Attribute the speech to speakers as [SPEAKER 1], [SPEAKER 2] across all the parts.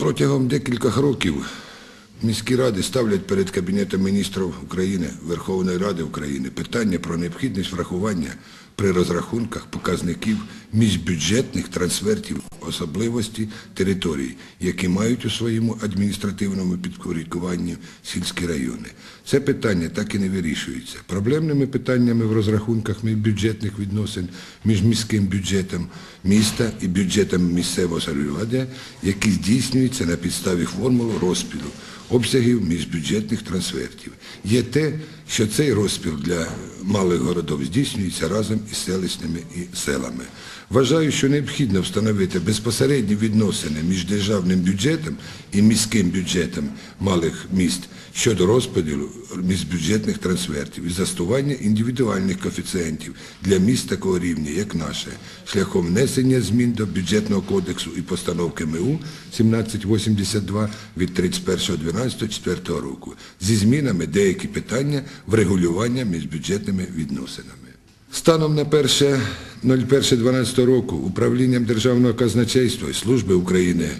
[SPEAKER 1] Протягом декількох років міські ради ставлять перед Кабінетом міністрів України, Верховної Ради України питання про необхідність врахування при розрахунках показників міжбюджетних трансфертів особливості територій, які мають у своєму адміністративному підпорядкуванні сільські райони. Це питання так і не вирішується. Проблемними питаннями в розрахунках міжбюджетних відносин між міським бюджетом міста і бюджетом місцевого самоврядування, які здійснюються на підставі формул розпілу обсягів міжбюджетних трансфертів. Є те, що цей розпіл для малих городів здійснюється разом із селищними і селами. Вважаю, що необхідно встановити безпосередні відносини між державним бюджетом і міським бюджетом малих міст щодо розподілу міжбюджетних трансфертів і застування індивідуальних коефіцієнтів для міст такого рівня, як наше, шляхом внесення змін до бюджетного кодексу і постановки МУ 1782 від 31.12.4 року зі змінами деякі питання врегулювання міжбюджетними відносинами. Станом на 1.01.12 року управлінням Державного казначейства і Служби України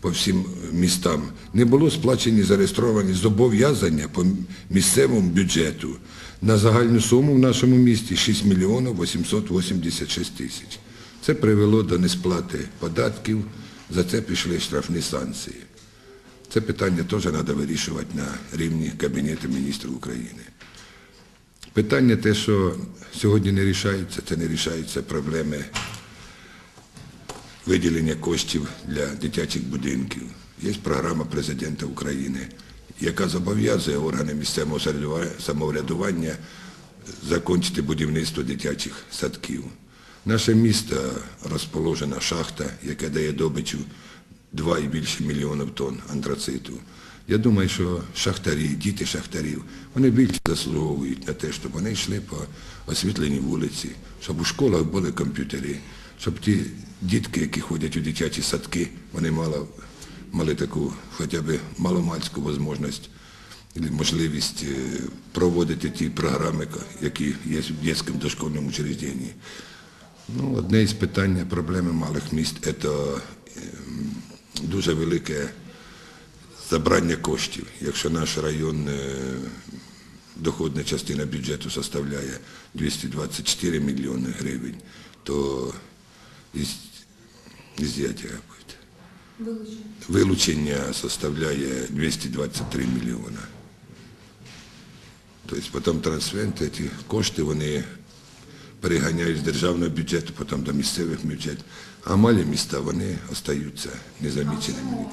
[SPEAKER 1] по всім містам не було сплачені зареєстровані зобов'язання по місцевому бюджету на загальну суму в нашому місті 6 мільйонів 886 тисяч. Це привело до несплати податків, за це пішли штрафні санкції. Це питання теж треба вирішувати на рівні Кабінету міністрів України. Питання те, що сьогодні не рішаються, це не рішаються проблеми виділення коштів для дитячих будинків. Є програма президента України, яка зобов'язує органи місцевого самоврядування закінчити будівництво дитячих садків. Наше місто розположена шахта, яка дає добичу 2 і більше мільйонів тонн антрациту. Я думаю, що шахтарі, діти шахтарів, вони більше заслуговують на те, щоб вони йшли по освітленій вулиці, щоб у школах були комп'ютери, щоб ті дітки, які ходять у дитячі садки, вони мали, мали таку хоча б маломальську можливість, можливість е, проводити ті програми, які є в дитячому дошкільному учрежденні. Ну, одне із питань проблеми малих міст це ем, дуже велике забрання коштів. Якщо наш район е, доходна частина бюджету составляє 224 мільйони гривень, то із, іззяття, як буде, вилучення составляє 223 мільйона. Тобто потім трансферти, ці кошти вони переганяють з державного бюджету, потім до місцевих бюджетів. А малі міста вони остаються незаміченими.